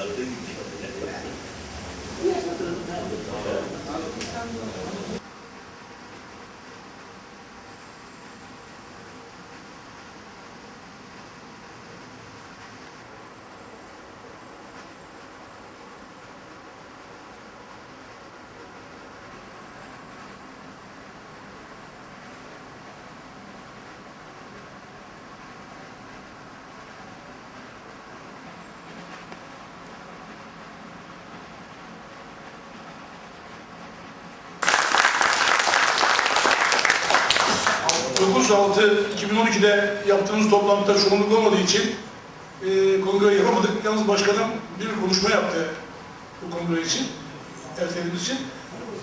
Thank you. 2012'de yaptığımız toplantıda çoğunluk olmadığı için e, kongre yapamadık. Yalnız başkanım bir konuşma yaptı bu kongre için, ertelediğimiz için.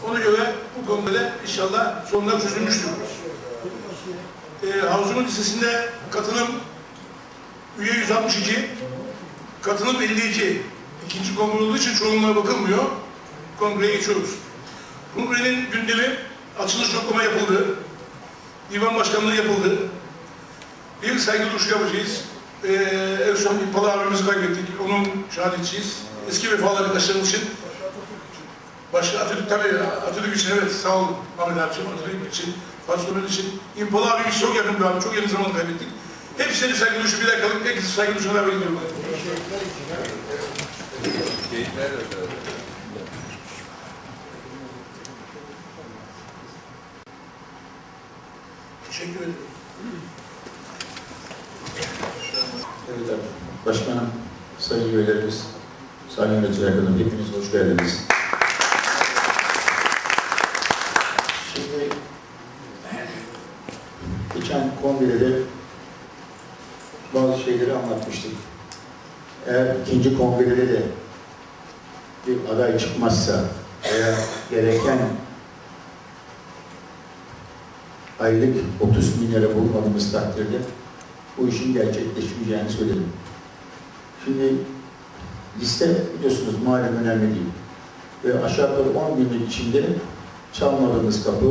Ona göre bu kongrede inşallah sorunlar çözülmüştür. E, Havzunun Lisesi'nde katılım üye 162, katılım 52. İkinci kongre olduğu için çoğunluğa bakılmıyor. Kongreye geçiyoruz. Kongrenin gündemi açılış yoklama yapıldı. Divan başkanlığı yapıldı. Bir saygı duruşu yapacağız. Ee, en son İpala abimizi kaybettik. Onun şahidiyeceğiz. Eski vefalı arkadaşlarımız için. Başka Atatürk tabii Atatürk için evet sağ olun Ahmet abicim Atatürk için, Sultan için. İmpala abimiz çok yakın bir abi, çok yakın zamanda kaybettik. Hepsine saygı duruşu bir dakikalık, herkese saygı duruşuna davet ediyorum. Teşekkür ederim. Evet abi. Başkanım, sayın üyelerimiz, sayın yöneticiler kadın hepiniz hoş geldiniz. Şimdi geçen kongrede bazı şeyleri anlatmıştık. Eğer ikinci kongrede de bir aday çıkmazsa veya gereken aylık 30 bin lira bulmadığımız takdirde bu işin gerçekleşmeyeceğini söyledim. Şimdi liste biliyorsunuz malum önemli değil. Ve aşağı yukarı 10 günlük içinde çalmadığımız kapı,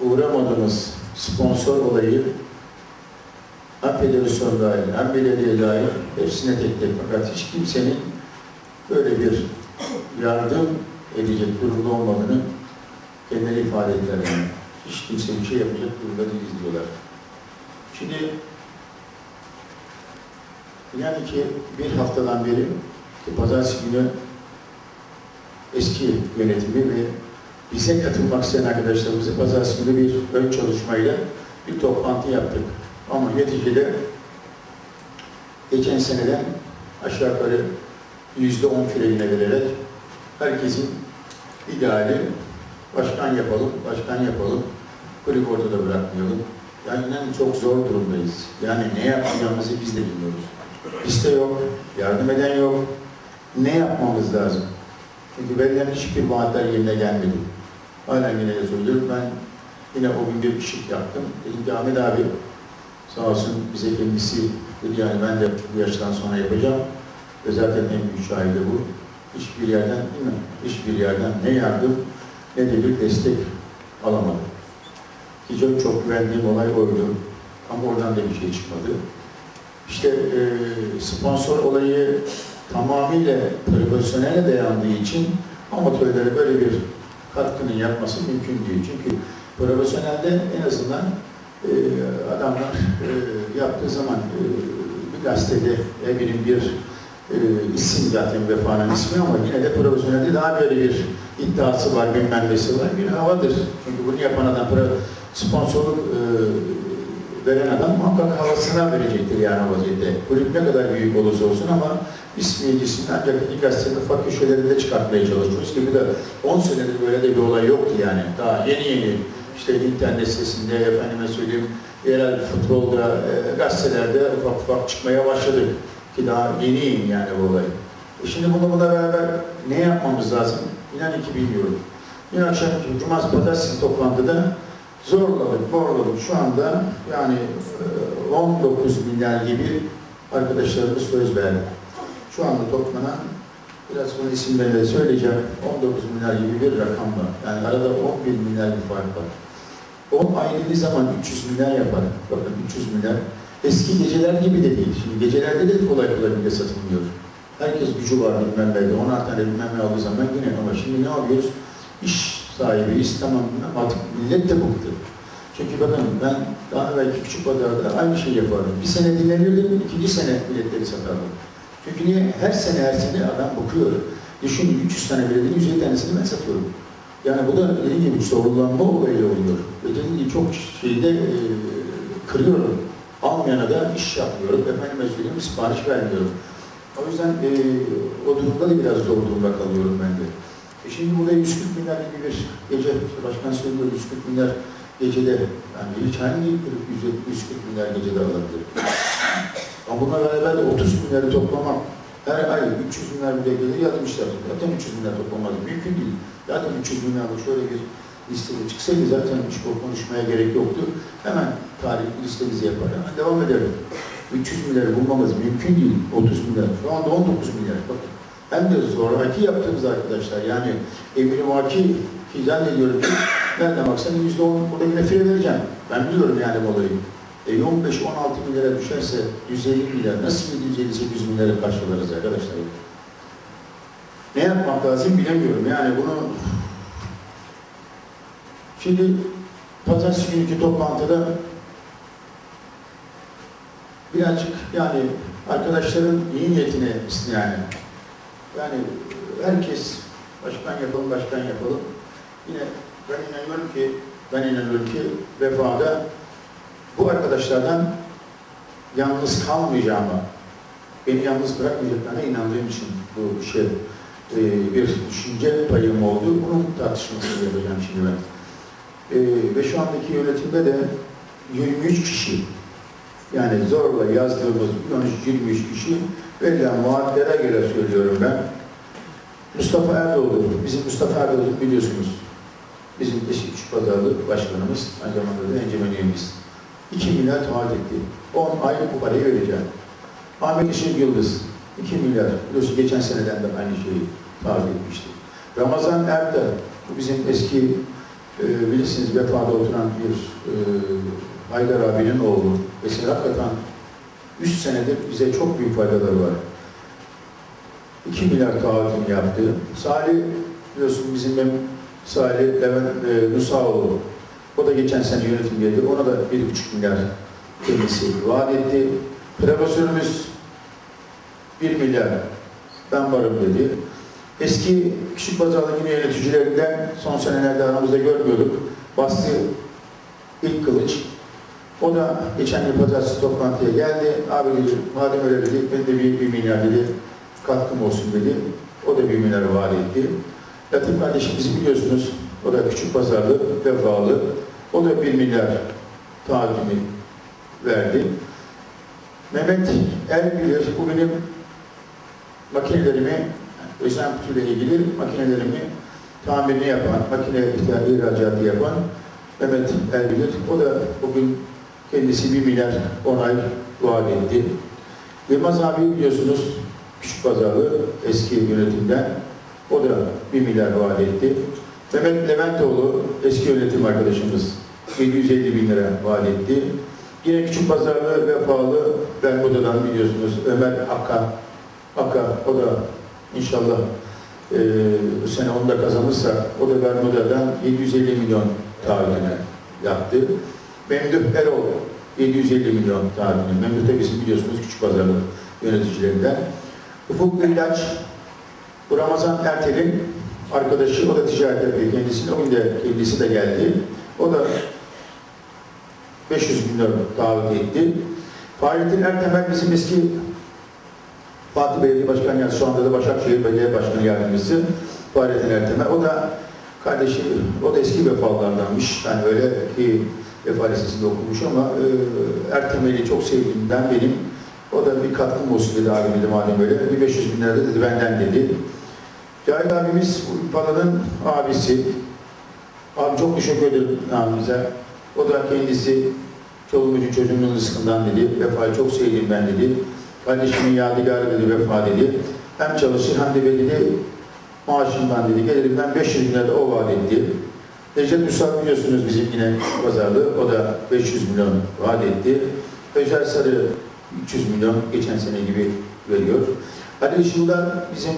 uğramadığımız sponsor olayı hem federasyon dahil, hem belediye dahil hepsine tek tek fakat hiç kimsenin böyle bir yardım edecek durumda olmadığını kendileri ifade. Hiç kimse bir şey yapacak durumda değiliz diyorlar. Şimdi yani ki bir haftadan beri ki pazartesi günü eski yönetimi ve bize katılmak isteyen arkadaşlarımızı pazartesi günü bir ön çalışmayla bir toplantı yaptık. Ama neticede geçen seneden aşağı yukarı yüzde on freline vererek herkesin ideali başkan yapalım, başkan yapalım, kulüp ortada bırakmayalım. Yani inan çok zor durumdayız. Yani ne yapacağımızı biz de bilmiyoruz. Liste yok, yardım eden yok. Ne yapmamız lazım? Çünkü verilen hiçbir vaatler yerine gelmedi. Halen yine de. Ben yine o gün bir ışık yaptım. Dedim ki Ahmet abi sağ olsun bize kendisi dedi yani ben de bu yaştan sonra yapacağım. Ve zaten en büyük şahidi bu. Hiçbir yerden değil mi? Hiçbir yerden ne yardım de bir destek alamadım. Ki çok, çok güvendiğim olay oydu. Ama oradan da bir şey çıkmadı. İşte e, sponsor olayı tamamıyla profesyonele dayandığı için amatörlere böyle bir katkının yapması mümkün değil. Çünkü profesyonelde en azından e, adamlar e, yaptığı zaman e, bir gazetede bileyim bir e, isim zaten vefanın ismi ama yine de profesyonelde daha böyle bir iddiası var, bilmem nesi var, bir havadır. Çünkü bunu yapan adam sponsorluk e, veren adam muhakkak havasına verecektir yani vaziyette. Kulüp ne kadar büyük olursa olsun ama ismi cismi ancak ilk gazetenin ufak köşelerinde çıkartmaya çalışıyoruz ki bu da 10 senedir böyle de bir olay yoktu yani. Daha yeni yeni işte internet sitesinde efendime söyleyeyim yerel futbolda, e, gazetelerde ufak ufak çıkmaya başladı. Ki daha yeni yeni yani bu olay. E şimdi bunu buna beraber ne yapmamız lazım? İnan ki bilmiyorum. Dün akşam Cumartesi Pazartesi toplantıda zorladık, zorladık. Şu anda yani e, 19 milyar gibi arkadaşlarımız söz verdi. Şu anda toplanan, biraz sonra isimlerini söyleyeceğim, 19 milyar gibi bir rakam var. Yani arada 11 milyar bir fark var. 10 ay dediği zaman 300 milyar yapar. Bakın 300 milyar. eski geceler gibi de değil. Şimdi gecelerde de kolay kolay bile satılmıyor. Herkes gücü var bilmem ne, onar tane bilmem ne aldığı zaman yine ama şimdi ne yapıyoruz? İş sahibiyiz tamam bilmem artık millet de bıktı. Çünkü bakın ben daha evvelki küçük pazarda aynı şeyi yapardım. Bir sene dinlenirdim, ikinci sene biletleri satardım. Çünkü niye? Her sene her sene adam bakıyor. Düşünün 300 tane biletin 150 tanesini ben satıyorum. Yani bu da dediğim gibi sorgulanma olayıyla oluyor. Ve dediğim gibi çok şeyde e, kırıyorum. Almayana da iş yapmıyorum. Efendime söyleyeyim sipariş vermiyorum. O yüzden e, o durumda da biraz zor durumda kalıyorum ben de. E şimdi burada 140 milyar gibi bir gece, başkan söylüyor 140 milyar gecede, yani hiç hangi 140 milyar gecede alabilir? Ama bununla beraber de 30 milyarı toplamam, her ay 300 milyar bile gelir yatmışlar. Zaten 300 milyar toplamaz, mümkün değil. Zaten 300 milyarlık şöyle bir listede çıksaydı zaten hiç konuşmaya gerek yoktu. Hemen tarih listemizi yapar, hemen devam ederim. 300 milyarı bulmamız mümkün değil, 30 milyar. Şu anda 19 milyar, bakın. Hem de zoraki yaptığımız arkadaşlar, yani emri vaki ki zannediyorum ki nereden baksan yüzde on yine fire vereceğim. Ben biliyorum yani bu olayı. E 15-16 milyara düşerse 150 milyar, nasıl 750-800 milyara karşılarız arkadaşlar? Ne yapmak lazım bilemiyorum. Yani bunu Şimdi pazartesi günkü toplantıda birazcık yani arkadaşların iyi niyetine yani yani herkes başkan yapalım, başkan yapalım. Yine ben inanıyorum ki ben inanıyorum ki vefada bu arkadaşlardan yalnız kalmayacağıma, beni yalnız bırakmayacaklarına inandığım için bu işe e, bir düşünce payım oldu. Bunun tartışmasını yapacağım şimdi ben. E, ve şu andaki yönetimde de 23 kişi yani zorla yazdığımız 13-23 kişi verilen vaatlere göre söylüyorum ben. Mustafa Erdoğdu, bizim Mustafa Erdoğdu biliyorsunuz. Bizim eski küçük pazarlık başkanımız, aynı zamanda da encümeniyemiz. 2 milyar taahhüt etti. 10 ay bu parayı vereceğim. Ahmet Işık Yıldız, 2 milyar. Biliyorsun geçen seneden de aynı şeyi taahhüt etmişti. Ramazan Erdem, bu bizim eski e, bilirsiniz vefada oturan bir e, Haydar abinin oğlu. Mesela hakikaten 3 senedir bize çok büyük faydaları var. 2 milyar taahhütünü yaptı. Salih biliyorsun bizim hem Salih Levent e, Nusaoğlu. O da geçen sene yönetimdeydi. Ona da 1,5 milyar kendisi vaat etti. Profesörümüz 1 milyar ben varım dedi. Eski küçük pazarlık yine yöneticilerinden son senelerde aramızda görmüyorduk. Bastı ilk kılıç. O da geçen yıl pazartesi toplantıya geldi. Abi dedi, madem öyle dedi, ben de bir, bir milyar dedi, katkım olsun dedi. O da bir milyar vaat etti. Latif kardeşimizi biliyorsunuz, o da küçük pazarlı, vefalı. O da bir milyar taahhütünü verdi. Mehmet Erbilir, bu benim makinelerimi, özel kutuyla ilgili makinelerimi tamirini yapan, makine ihtiyacı ihracatı yapan Mehmet Erbilir. O da bugün kendisi bir milyar onay vaat etti. Yılmaz abi biliyorsunuz küçük pazarlı eski yönetimden. O da bir milyar vaat etti. Mehmet Leventoğlu eski yönetim arkadaşımız 750 bin lira vaat etti. Yine küçük pazarlı vefalı Bermuda'dan biliyorsunuz Ömer Akka. Akka o da inşallah e, bu sene onu da kazanırsa o da Bermuda'dan 750 milyon taahhütüne yaptı. Memduh Erol 750 milyon taahhütüne. Memduh bizim biliyorsunuz küçük pazarlı yöneticilerinden. Ufuk İlaç bu Ramazan Ertel'in arkadaşı, o da ticaret yapıyor kendisine. O gün kendisi de geldi. O da 500 milyon taahhüt etti. Fahrettin Ertemel bizim eski Fatih Belediye Başkanı yani şu anda da Başakşehir Belediye Başkanı Yardımcısı Fahrettin Ertemel. O da kardeşi, o da eski vefalardanmış. Yani öyle ki vefa lisesinde okumuş ama e, Ertemel'i çok sevdiğimden benim o da bir katkım olsun dedi abi dedi madem öyle. Bir 500 bin lira dedi benden dedi. Cahit abimiz bu Pala'nın abisi. Abi çok teşekkür ederim abimize. O da kendisi çoluğumuzun çocuğumun rızkından dedi. Vefayı çok sevdiğim ben dedi. Kardeşimin yadigarı dedi vefa dedi. Hem çalışır hem de dedi maaşımdan dedi. Gelirimden 500 bin lira o vaat etti. Necdet Üsal biliyorsunuz bizim yine pazarlı. O da 500 milyon vaat etti. Özel Sarı 300 milyon geçen sene gibi veriyor. Ali Işıl'dan bizim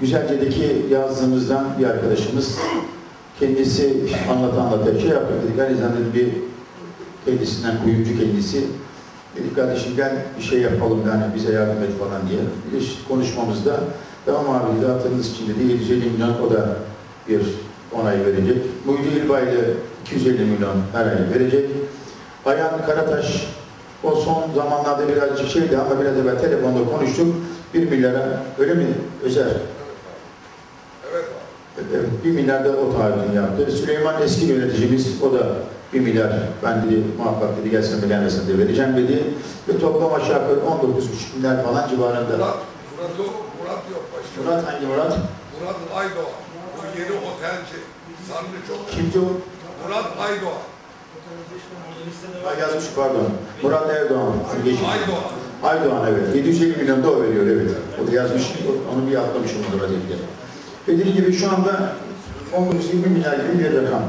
Güzelce'deki yazdığımızdan bir arkadaşımız kendisi anlata anlata şey yapıyor dedik. Ali Zan'ın bir kendisinden kuyumcu kendisi. Dedik kardeşim gel bir şey yapalım yani bize yardım et falan diye. Bir konuşmamızda tamam abi dedi hatırınız için dedi 750 milyon o da bir onay verecek. Muhyiddin İlbay ile 250 milyon her ay verecek. Ayhan Karataş o son zamanlarda birazcık şeydi ama biraz evvel telefonda konuştuk. 1 milyara öyle mi Özer? Evet. Evet, 1 milyar da o taahhütünü yaptı. Süleyman eski yöneticimiz, o da 1 milyar, ben dedi muhakkak dedi gelsin de gelmesin de vereceğim dedi. Ve toplam aşağı yukarı 19,5 milyar falan civarında. Murat, Murat yok, başkanım. Murat hangi Murat? Murat Aydoğan. Bu yeni otelci. Sarnıçoğlu. Kimdi o? Murat Aydoğan. Ha, yazmış pardon. Murat Erdoğan. Geçmiş. Aydoğan. Aydoğan evet. 750 milyon da o veriyor evet. O da yazmış, onu bir atlamışım o vaziyette. Ve dediğim gibi şu anda 19-20 milyar gibi bir rakam.